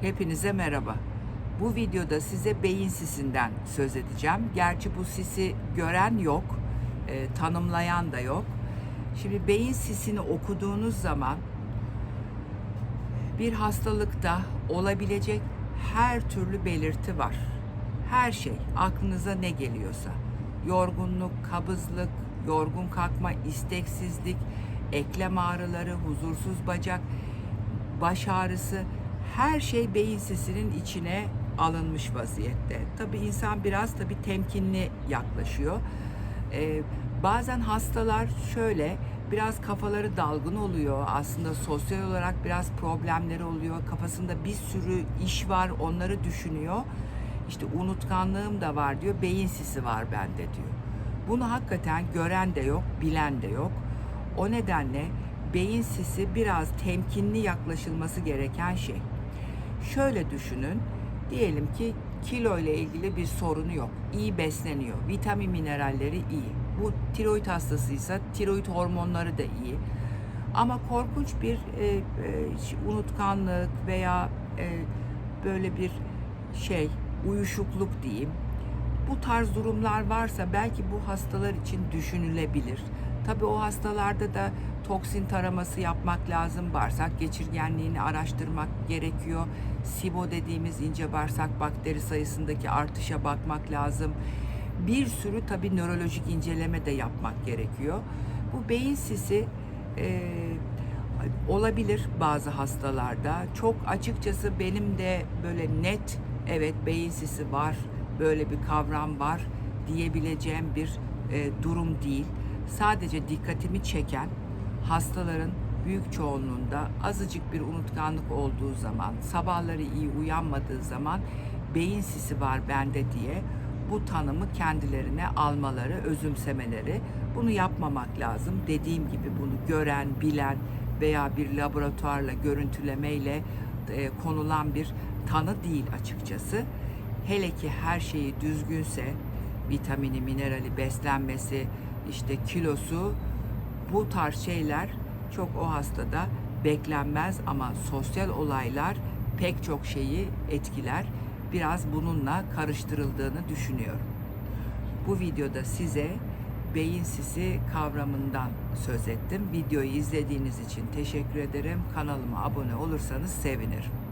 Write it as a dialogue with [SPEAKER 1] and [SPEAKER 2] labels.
[SPEAKER 1] Hepinize merhaba. Bu videoda size beyin sisinden söz edeceğim. Gerçi bu sisi gören yok, e, tanımlayan da yok. Şimdi beyin sisini okuduğunuz zaman bir hastalıkta olabilecek her türlü belirti var. Her şey aklınıza ne geliyorsa. Yorgunluk, kabızlık, yorgun kalkma, isteksizlik, eklem ağrıları, huzursuz bacak, baş ağrısı her şey beyin sisinin içine alınmış vaziyette. Tabii insan biraz tabii temkinli yaklaşıyor. Ee, bazen hastalar şöyle biraz kafaları dalgın oluyor. Aslında sosyal olarak biraz problemleri oluyor. Kafasında bir sürü iş var, onları düşünüyor. İşte unutkanlığım da var diyor, beyin sisi var bende diyor. Bunu hakikaten gören de yok, bilen de yok. O nedenle beyin sisi biraz temkinli yaklaşılması gereken şey. Şöyle düşünün, diyelim ki kilo ile ilgili bir sorunu yok. İyi besleniyor, vitamin mineralleri iyi. Bu tiroid hastasıysa tiroid hormonları da iyi. Ama korkunç bir e, e, unutkanlık veya e, böyle bir şey, uyuşukluk diyeyim. Bu tarz durumlar varsa belki bu hastalar için düşünülebilir. Tabii o hastalarda da toksin taraması yapmak lazım. Bağırsak geçirgenliğini araştırmak gerekiyor. SIBO dediğimiz ince bağırsak bakteri sayısındaki artışa bakmak lazım. Bir sürü tabii nörolojik inceleme de yapmak gerekiyor. Bu beyin sisi e, olabilir bazı hastalarda. Çok açıkçası benim de böyle net evet beyin sisi var, böyle bir kavram var diyebileceğim bir e, durum değil. Sadece dikkatimi çeken hastaların büyük çoğunluğunda azıcık bir unutkanlık olduğu zaman, sabahları iyi uyanmadığı zaman beyin sisi var bende diye bu tanımı kendilerine almaları, özümsemeleri. Bunu yapmamak lazım. Dediğim gibi bunu gören, bilen veya bir laboratuvarla görüntülemeyle e, konulan bir tanı değil açıkçası. Hele ki her şeyi düzgünse, vitamini, minerali, beslenmesi, işte kilosu bu tarz şeyler çok o hastada beklenmez ama sosyal olaylar pek çok şeyi etkiler. Biraz bununla karıştırıldığını düşünüyorum. Bu videoda size beyin sisi kavramından söz ettim. Videoyu izlediğiniz için teşekkür ederim. Kanalıma abone olursanız sevinirim.